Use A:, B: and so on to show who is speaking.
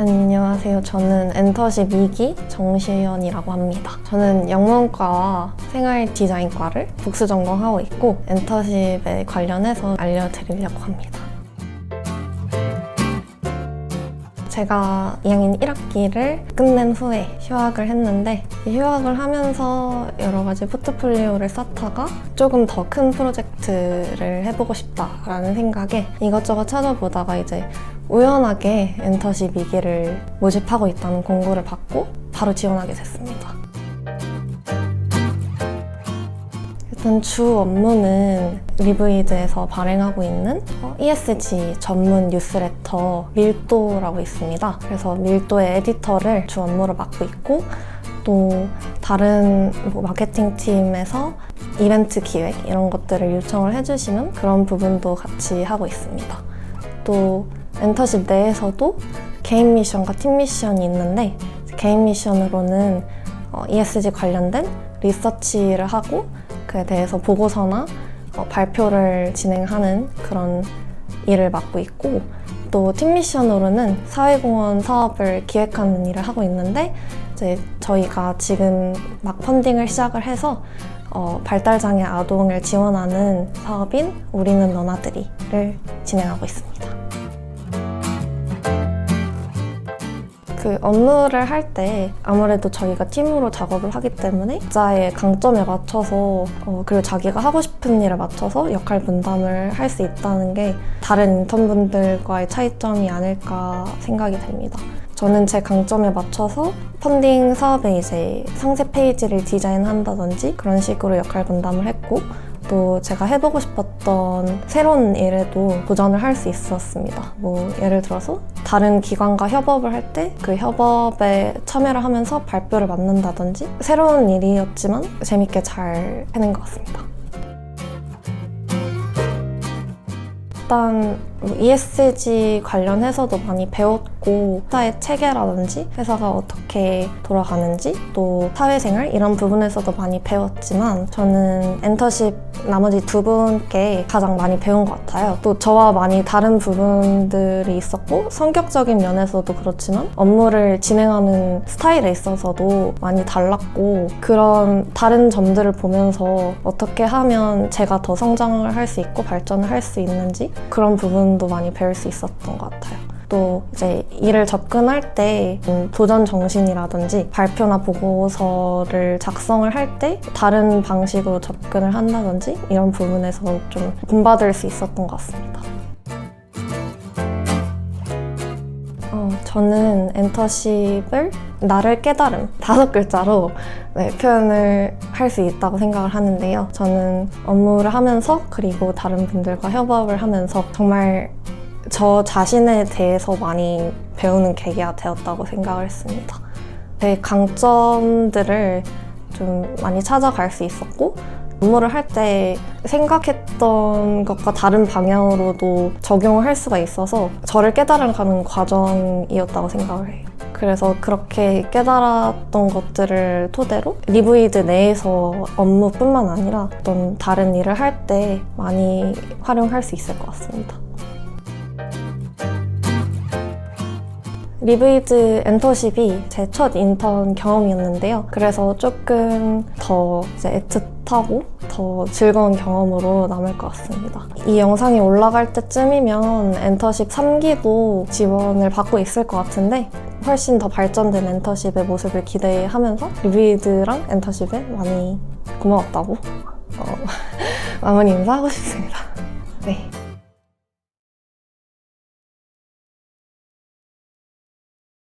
A: 안녕하세요. 저는 엔터십 2기 정시현이라고 합니다. 저는 영문과와 생활 디자인과를 복수 전공하고 있고 엔터십에 관련해서 알려드리려고 합니다. 제가 2학년 1학기를 끝낸 후에 휴학을 했는데 이 휴학을 하면서 여러 가지 포트폴리오를 쌓다가 조금 더 큰 프로젝트를 해보고 싶다라는 생각에 이것저것 찾아보다가 이제 우연하게 엔터십 2기를 모집하고 있다는 공고를 받고 바로 지원하게 됐습니다. 일단 주 업무는 리브이드에서 발행하고 있는 어, ESG 전문 뉴스레터 밀도라고 있습니다. 그래서 밀도의 에디터를 주 업무로 맡고 있고 또 다른 뭐 마케팅 팀에서 이벤트 기획 이런 것들을 요청을 해주시면 그런 부분도 같이 하고 있습니다. 또 엔터십 내에서도 개인 미션과 팀 미션이 있는데 개인 미션으로는 어, ESG 관련된 리서치를 하고 그에 대해서 보고서나 어, 발표를 진행하는 그런 일을 맡고 있고 또 팀 미션으로는 사회공헌 사업을 기획하는 일을 하고 있는데 이제 저희가 지금 막 펀딩을 시작을 해서 어, 발달장애 아동을 지원하는 사업인 우리는 너나들이를 진행하고 있습니다. 그 업무를 할 때 아무래도 저희가 팀으로 작업을 하기 때문에 각자의 강점에 맞춰서 어, 그리고 자기가 하고 싶은 일에 맞춰서 역할 분담을 할 수 있다는 게 다른 인턴분들과의 차이점이 아닐까 생각이 됩니다. 저는 제 강점에 맞춰서 펀딩 사업에 이제 상세 페이지를 디자인한다든지 그런 식으로 역할 분담을 했고 또 제가 해보고 싶었던 새로운 일에도 도전을 할 수 있었습니다. 뭐 예를 들어서 다른 기관과 협업을 할 때 그 협업에 참여를 하면서 발표를 맡는다든지 새로운 일이었지만 재밌게 잘 해낸 것 같습니다. 일단 뭐 ESG 관련해서도 많이 배웠고 회사의 체계라든지 회사가 어떻게 돌아가는지 또 사회생활 이런 부분에서도 많이 배웠지만 저는 엔터십 나머지 두 분께 가장 많이 배운 것 같아요. 또 저와 많이 다른 부분들이 있었고 성격적인 면에서도 그렇지만 업무를 진행하는 스타일에 있어서도 많이 달랐고 그런 다른 점들을 보면서 어떻게 하면 제가 더 성장을 할 수 있고 발전을 할 수 있는지 그런 부분 도 많이 배울 수 있었던 것 같아요. 또 이제 일을 접근할 때 음, 도전 정신이라든지 발표나 보고서를 작성을 할 때 다른 방식으로 접근을 한다든지 이런 부분에서 좀 본받을 수 있었던 것 같습니다. 저는 엔터십을 나를 깨달음 다섯 글자로 네, 표현을 할 수 있다고 생각을 하는데요. 저는 업무를 하면서 그리고 다른 분들과 협업을 하면서 정말 저 자신에 대해서 많이 배우는 계기가 되었다고 생각을 했습니다. 제 강점들을 좀 많이 찾아갈 수 있었고 업무를 할 때 생각했던 것과 다른 방향으로도 적용을 할 수가 있어서 저를 깨달아가는 과정이었다고 생각을 해요. 그래서 그렇게 깨달았던 것들을 토대로 리브이드 내에서 업무뿐만 아니라 어떤 다른 일을 할 때 많이 활용할 수 있을 것 같습니다. 리브이드 엔터십이 제 첫 인턴 경험이었는데요. 그래서 조금 더 이제 애틋하고 더 즐거운 경험으로 남을 것 같습니다. 이 영상이 올라갈 때쯤이면 엔터십 3기도 지원을 받고 있을 것 같은데 훨씬 더 발전된 엔터십의 모습을 기대하면서 리브이드랑 엔터십에 많이 고마웠다고 어, 마무리 인사하고 싶습니다. 네.